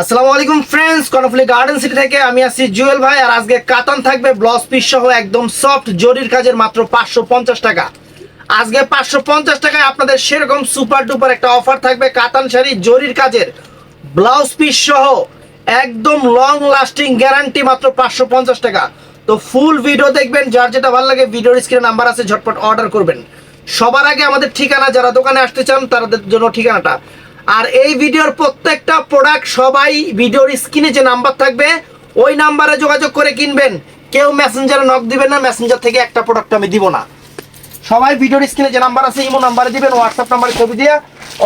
আসসালামু আলাইকুম friends Karnaphuli garden city থেকে আমি আছি জুয়েল ভাই, আর আজকে কাতান থাকবে ব্লাউজ পিস সহ একদম সফট জরির কাজের মাত্র পাঁচশো পঞ্চাশ টাকা। আজকে পাঁচশো পঞ্চাশ টাকায় আপনাদের সেরকম সুপার ডুপার একটা অফার থাকবে কাতান শাড়ি জরির কাজের ব্লাউজ পিস সহ একদম লং লাস্টিং গ্যারান্টি মাত্র পাঁচশো পঞ্চাশ টাকা। তো ফুল ভিডিও দেখবেন, যার যেটা ভালো লাগে ভিডিওর স্ক্রিনে নাম্বার আছে, ঝটপট অর্ডার করবেন। সবার আগে আমাদের ঠিকানা, যারা দোকানে আসতে চান, তাদের জন্য ঠিকানাটা। আর এই ভিডিওর প্রত্যেকটা প্রোডাক্ট সবাই ভিডিওর স্ক্রিনে যে নাম্বার থাকবে, ওই নাম্বারে যোগাযোগ করে কিনবেন। কেউ মেসেঞ্জারে নক দিবেন না মেসেঞ্জার থেকে একটা প্রোডাক্ট আমি দিব না। সবাই ভিডিওর স্ক্রিনে যে নাম্বার আছে, ইমো নাম্বারে দিবেন হোয়াটসঅ্যাপ নাম্বারে ছবি দিয়ে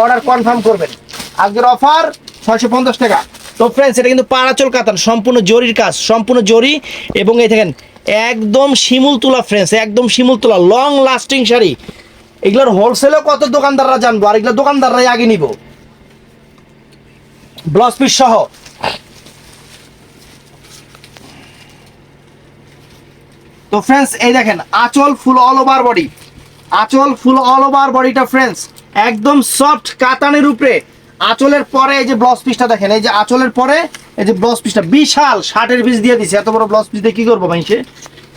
অর্ডার কনফার্ম করবেন। আজকের অফার ছয়শো পঞ্চাশ টাকা। তো ফ্রেন্ডস এটা কিন্তু পাড়াচল কাতান, সম্পূর্ণ জরির কাজ, সম্পূর্ণ জরি। এবং এই দেখেন, একদম শিমুল তুলা ফ্রেন্ডস একদম শিমুল তোলা লং লাস্টিং শাড়ি। এগুলোর হোলসেলেও কত দোকানদাররা জানব, আর এগুলো দোকানদাররাই আগে নিব। ব্লাউজ পিস সহ। তো ফ্রেন্ডস এই দেখেন, আঁচল ফুল অল ওভার বডি আঁচল ফুল অল ওভার বডিটা ফ্রেন্ডস একদম সফট কাতানের উপরে। আঁচলের পরে এই যে ব্লাউজ পিসটা দেখেন, এই যে আঁচলের পরে এই যে ব্লাউজ পিসটা বিশাল শার্টের পিস দিয়ে দিছে। এত বড় ব্লাউজ পিস দিয়ে কি করব মাইসে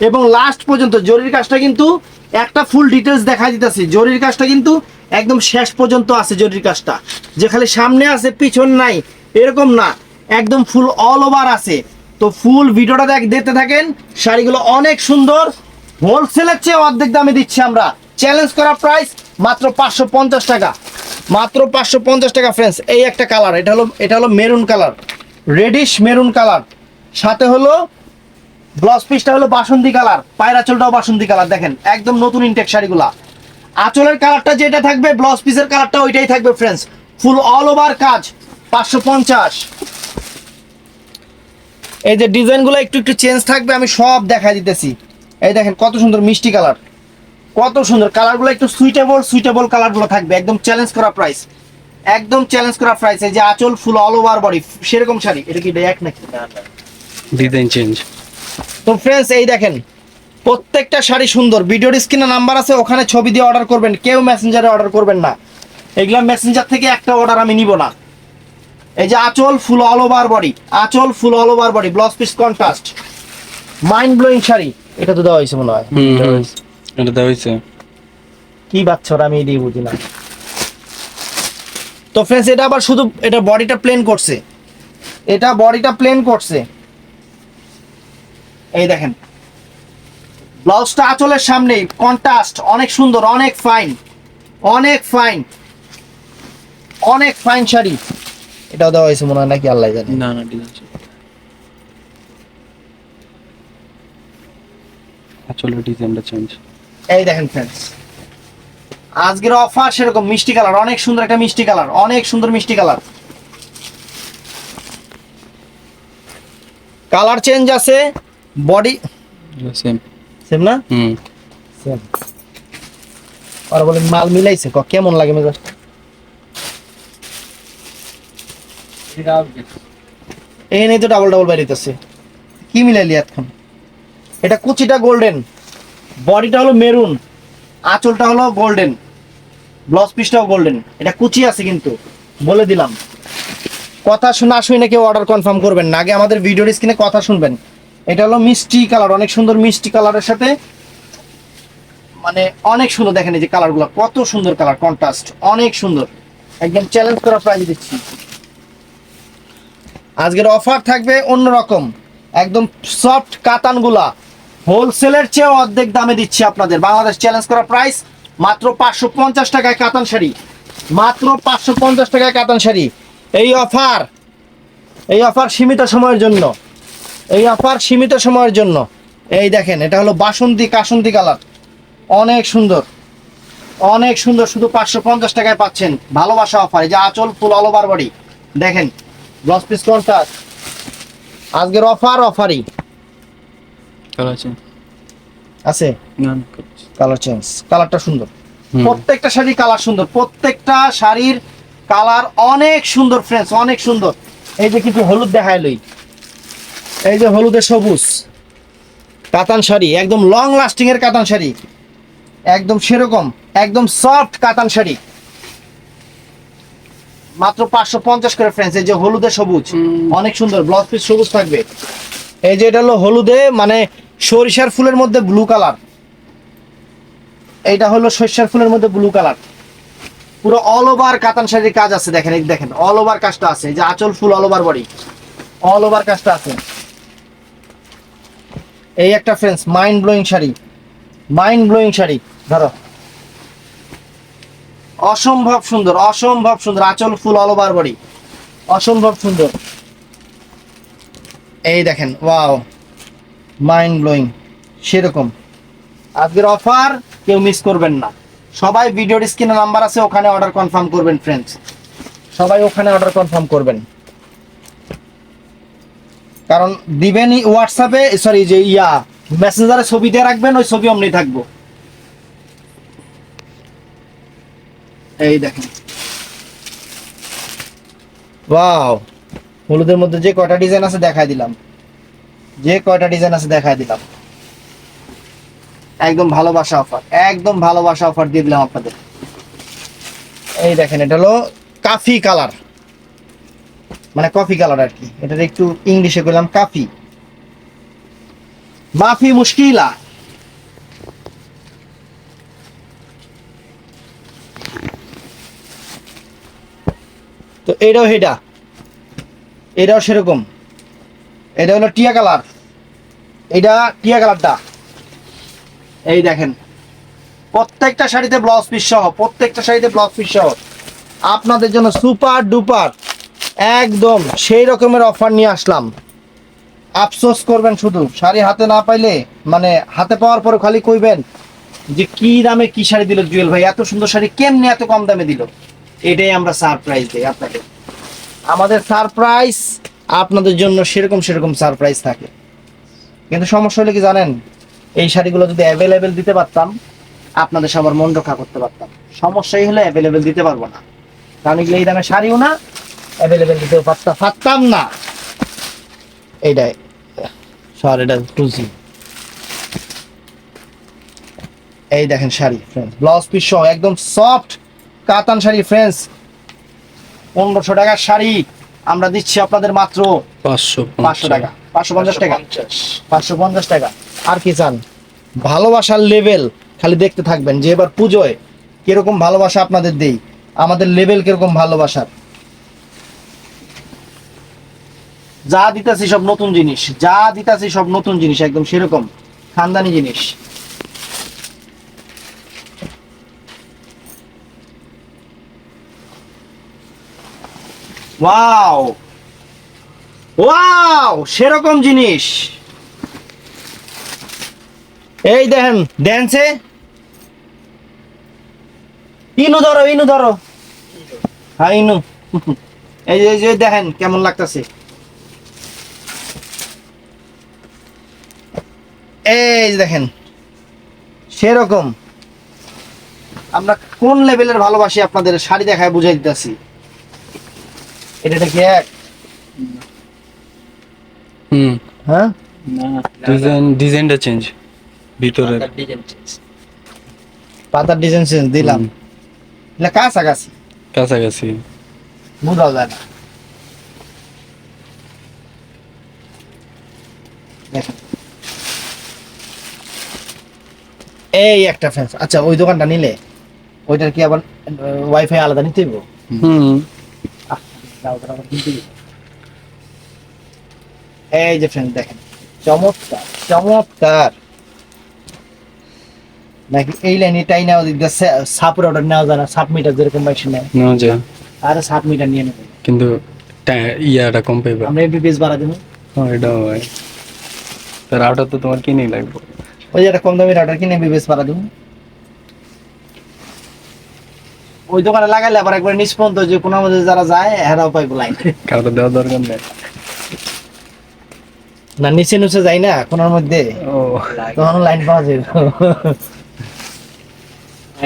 এবং লাস্ট পর্যন্ত জরির কাজটা কিন্তু একটা ফুল ডিটেলস দেখা দিতেছি। জরির কাজটা কিন্তু একদম শেষ পর্যন্ত আছে জরির কাজটা। যে খালি সামনে আছে, পিছন নাই। এরকম না। একদম ফুল অল ওভার আছে। তো ফুল ভিডিওটা দেখ দেখতে থাকেন, শাড়িগুলো অনেক সুন্দর। হোলসেলের চেয়ে অর্ধেক দামে দিচ্ছি আমরা। চ্যালেঞ্জ করা প্রাইস মাত্র পাঁচশো পঞ্চাশ টাকা। মাত্র পাঁচশো পঞ্চাশ টাকা ফ্রেন্ডস এই একটা কালার এটা হলো এটা হলো maroon colour reddish maroon colour সাথে হলো ব্লাউজ পিসটা হলো বাসন্তী কালার পায়রা চলটাও বাসন্তী কালার দেখেন। একদম নতুন ইনটেক শাড়িগুলা। আঁচলের কালারটা যেটা থাকবে ব্লাউজ পিসের কালারটা ওইটাই থাকবে ফ্রেন্ডস ফুল অল ওভার কাজ। পাঁচশো পঞ্চাশ। এই যে ডিজাইনগুলো একটু একটু চেঞ্জ থাকবে আমি সব দেখা দিতেছি। এই দেখেন কত সুন্দর মিষ্টি কালার। কত সুন্দর কালারগুলো একটু সুইটেবল সুইটেবল কালারগুলো থাকবে একদম চ্যালেঞ্জ করা প্রাইস একদম চ্যালেঞ্জ করা প্রাইস এই যে আঁচল ফুল অল ওভার বডি সেরকম শাড়ি। এটা কি এক নাকি? ডিজাইন চেঞ্জ তো ফ্রেন্ডস এই দেখেন প্রত্যেকটা শাড়ি সুন্দর। ভিডিওর স্ক্রিনে নাম্বার আছে ওখানে ছবি দিয়ে অর্ডার করবেন কেউ মেসেঞ্জারে অর্ডার করবেন না। এগুলা মেসেঞ্জার থেকে একটা অর্ডার আমি নিব না। এই যে আঁচল ফুল অল ওভার বডি আঁচল full all over body blouse piece contrast mind blowing sari এটা তো দেওয়া হয়েছে মনে হয়। এটা দেওয়া হয়েছে। কি বাচ্চারা আমি এটাই বুঝি না। তো ফ্রেন্ডস এটা আবার শুধু এটা বডিটা প্লেন করছে। এটা বডিটা প্লেন করছে। এই দেখেন। ব্লাউজটা আঁচলের সামনে কন্ট্রাস্ট অনেক সুন্দর অনেক ফাইন অনেক ফাইন অনেক ফাইন শাড়ি। এটাও দেওয়া হয়েছে মনে হয় নাকি আল্লাহ জানে। না না ডিজাইন আসলে ডিজাইনটা চেঞ্জ এই দেখেন ফ্রেন্ডস আজকের অফার সেরকম মিষ্টি কালার অনেক সুন্দর একটা মিষ্টি কালার অনেক সুন্দর মিষ্টি কালার কালার চেঞ্জ আছে বডি সেম সেম না? হুম। সেম আর বলে মাল মিলাইছে ক কেমন লাগে মেজাজটা? এই নেই তো ডাবল ডাবল বাইরিতেছে কি মিলাইলি এখন এটা কুচিটা গোল্ডেন বডিটা হলো মেরুন আঁচলটা হলো গোল্ডেন ব্লাউজ পিসটাও গোল্ডেন এটা কুচি আছে কিন্তু। বলে দিলাম। কথা শোনা শুনে কেউ অর্ডার কনফার্ম করবেন না। আগে আমাদের ভিডিওর স্ক্রিনে কথা শুনবেন। এটা হলো মিষ্টি কালার অনেক সুন্দর মিষ্টি কালারের সাথে মানে অনেক সুন্দর দেখেন এই যে কালারগুলো কত সুন্দর কালার কন্ট্রাস্ট অনেক সুন্দর। একদম চ্যালেঞ্জ করা প্রাইস দিচ্ছি। আজকের অফার থাকবে অন্যরকম। একদম সফট কাতানগুলা। হোলসেলের চেয়ে অর্ধেক দামে দিচ্ছি আপনাদের। বাংলাদেশ চ্যালেঞ্জ করা প্রাইস মাত্র পাঁচশো পঞ্চাশ টাকায় কাতান শাড়ি। মাত্র পাঁচশো পঞ্চাশ টাকায় কাতান শাড়ি। এই অফার এই অফার সীমিত সময়ের জন্য। এই অফার সীমিত সময়ের জন্য। এই দেখেন, এটা হলো বাসন্তী, কাসন্তী কালার। অনেক সুন্দর। অনেক সুন্দর, শুধু পাঁচশো পঞ্চাশ টাকায় পাচ্ছেন। ভালোবাসা অফার। এই যে আঁচল, ফুল অল ওভার বডি দেখেন ব্লাউজ পিস কন্ট্রাস্ট আজকের অফার অফারই কালার চেঞ্জ আছে? কালার চেঞ্জ কালারটা সুন্দর। প্রত্যেকটা শাড়ির কালার সুন্দর। প্রত্যেকটা শাড়ির কালার অনেক সুন্দর ফ্রেন্ডস অনেক সুন্দর। এই যে কিছু হলুদ দেখায় লই। এই যে হলুদের সবুজ। কাতান শাড়ি একদম লং লাস্টিং এর কাতান শাড়ি। একদম সেরকম একদম সফট কাতান শাড়ি। মাত্র পাঁচশো পঞ্চাশ করে ফ্রেন্ডস এই যে হলুদে সবুজ অনেক সুন্দর ব্লাউজ পিস সবুজ থাকবে। এই যে এটা হলো হলুদে মানে সরিষার ফুলের মধ্যে ব্লু কালার এইটা হলো সরিষার ফুলের মধ্যে ব্লু কালার পুরো অল ওভার কাতান শাড়ির কাজ আছে দেখেন এই দেখেন অল ওভার কাজটা আছে এই যে আঁচল full all over body all over কাজটা আছে। এই একটা friends mind blowing sari. Mind blowing sari ধরো। অসম্ভব সুন্দর অসম্ভব সুন্দর। আচল ফুল অল ওভার বডি অসম্ভব সুন্দর। এই দেখেন ওয়াও মাইন্ড ব্লোয়িং সেরকম। আজকের অফার কেউ মিস করবেন না। সবাই ভিডিওর স্ক্রিনে নাম্বার আছে, ওখানে অর্ডার কনফার্ম করবেন ফ্রেন্ডস সবাই ওখানে অর্ডার কনফার্ম করবেন। কারণ দিবেনই হোয়াটসঅ্যাপে সরি যে ইয়া মেসেঞ্জারে ছবি দিয়ে রাখবেন, ওই ছবি অমনি থাকব। এই দেখেন। ওয়াও হলুদের মধ্যে যে কয়টা ডিজাইন আছে দেখাই দিলাম। যে কয়টা ডিজাইন আছে দেখাই দিলাম। একদম ভালোবাসা অফার একদম ভালোবাসা অফার দিয়ে দিলাম আপনাদের। এই দেখেন, এটা হলো কাফি কালার মানে কফি কালার আর কি। এটার একটু ইংলিশে করলাম কাফি মাফি মুশকিলা। তো এটাও হেটা এটাও সেরকম। এটা হলো টিয়া কালার। এটা টিয়া কালারটা। এই দেখেন। প্রত্যেকটা শাড়িতে ব্লাউজ পিস সহ, প্রত্যেকটা শাড়িতে ব্লাউজ পিস সহ। আপনাদের জন্য সুপার ডুপার। একদম সেই রকমের অফার নিয়ে আসলাম। আফসোস করবেন শুধু। শাড়ি হাতে না পাইলে মানে হাতে পাওয়ার পরে খালি কইবেন যে কি দামে কি শাড়ি দিল জুয়েল ভাই, এত সুন্দর শাড়ি কেমনে এত কম দামে দিল? এটাই আমরা সারপ্রাইজ দিই আপনাকে আমাদের সারপ্রাইজ আপনাদের জন্য সেরকম সেরকম সারপ্রাইজ থাকে। কিন্তু সমস্যা হলে কি জানেন? এই শাড়িগুলো যদি অ্যাভেলেবেল দিতে পারতাম আপনাদের সবার মন রক্ষা করতে পারতাম। সমস্যাই হলে অ্যাভেলেবেল দিতে পারব না। কারণ এগুলো এই দামে শাড়িও না অ্যাভেলেবেল দিতেও পারতাম পারতাম না। এইটাই। সর এটা তুলছি এই দেখেন শাড়ি ব্লাউজ পিস সহ একদম সফট কাতান শাড়ি ফ্রেন্ডস পনেরোশো টাকার শাড়ি আমরা দিচ্ছি আপনাদের মাত্র পাঁচশো পাঁচশো টাকা পাঁচশো পঞ্চাশ টাকা। পাঁচশো পঞ্চাশ। টাকা। আর কি চান? ভালোবাসার লেভেল খালি দেখতে থাকবেন যে এবার পুজোয় কীরকম ভালোবাসা আপনাদের দেই আমাদের লেভেল কীরকম ভালোবাসার। যা দিতাছি সব নতুন জিনিস যা দিতাছি সব নতুন জিনিস একদম সেরকম খানদানি জিনিস। ওয়াও ওয়াও সেরকম জিনিস। এই দেখেন ড্যান্সে ইনু ধরো ইনু ধরো। হ্যাঁ ইনু। এই যে- দেখেন কেমন লাগতেছে। এই দেখেন, সেরকম। আমরা কোন লেভেলের ভালোবাসি আপনাদের? শাড়ি দেখায় বুঝাই দিতেছি। এটা কি এক? হুম। হ্যাঁ? ডিজাইন ডিজাইনটা চেঞ্জ ভিতরের। পাতার ডিজাইন চেঞ্জ দিলাম। হুম, এটা কাছাকাছি। কাছাকাছি। বোঝা যায় না। দেখেন। এই একটা ফ্যান্স আচ্ছা ওই দোকানটা নিলে ওইটার কি আবার ওয়াইফাই আলাদা নিতে হইব? হুম। এই যে ফ্রেন্ড দেখেন চমৎকার চমৎকার। নাকি এই লাইনে টাই নেওয়া দিক সাপের অর্ডার নেওয়া যায় না সাপ মিটার যেরকম বাইশে নেয়। নেওয়া যায়। আর সাত মিটার নিয়ে নেবে। কিন্তু ইয়াটা কম পাইবা। আমরা এমবিপিএস বাড়া দেবো। হ্যাঁ এটাও হয়। তার আউটার তো তোমার কিনেই লাগবে। ওই একটা কম দামি রাউটার কিনে এমবিপিএস বাড়া দেবো। ওই দোকানে লাগাইলে আবার একবার নিষ্পন্ত যে কোনো আমাদের যারা যায় হেরাও পাইবো লাইন কাউকে দেওয়ার দরকার নেই। না নিচে নিচে যাই না কোনার মধ্যে। ও। তখন লাইন পাওয়া যাবে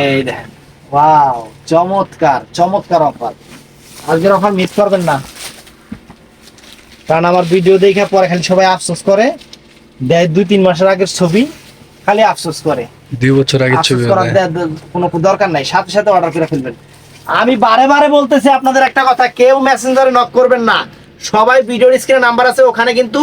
এই দেখেন ওয়াও চমৎকার চমৎকার অফার। আজকের অফার মিস করবেন না। কারণ আমার ভিডিও দেখে পরে খালি সবাই আফসোস করে দেয় দুই তিন মাসের আগের ছবি খালি আফসোস করে। দুই বছর আগে ছবি কোনো দরকার নাই সাথে সাথে অর্ডার করে ফেলবেন। আমি বারে বারে বলতেছি আপনাদের একটা কথা কেউ মেসেঞ্জারে নক করবেন না। সবাই ভিডিওর স্ক্রিনে নাম্বার আছে ওখানে কিন্তু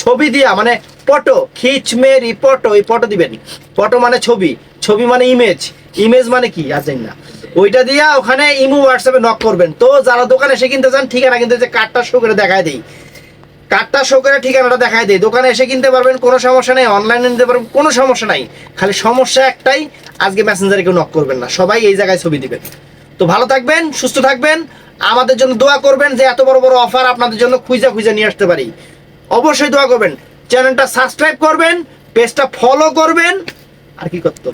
ছবি দিয়া মানে ফটো খিচ মেরি ফটো এই ফটো দিবেন। ফটো মানে ছবি ছবি মানে ইমেজ ইমেজ মানে কি? আছেন না। ওইটা দিয়া ওখানে ইমো হোয়াটসঅ্যাপে নক করবেন। তো যারা দোকানে এসে কিনতে চান ঠিকানা কিন্তু যে কার্ডটা শো করে দেখায় দিই। কার্ডটা শো করে ঠিকানাটা দেখায় দিই দোকানে এসে কিনতে পারবেন কোনো সমস্যা নেই। অনলাইনে নিতে পারবেন কোনো সমস্যা নাই। খালি সমস্যা একটাই আজকে মেসেঞ্জারে কেউ নক করবেন না। সবাই এই জায়গায় ছবি দিবেন। তো ভালো থাকবেন সুস্থ থাকবেন। আমাদের জন্য দোয়া করবেন যে এত বড় বড় অফার আপনাদের জন্য খুঁজে খুঁজে নিয়ে আসতে পারি। অবশ্যই দোয়া করবেন। চ্যানেলটা সাবস্ক্রাইব করবেন পেজটা ফলো করবেন। আর কি করতে?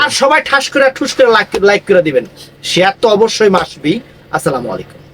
আর সবাই ঠাস করে ঠুস করে লাইক লাইক করে দিবেন। শেয়ার তো অবশ্যই মাসবি আসসালামু আলাইকুম।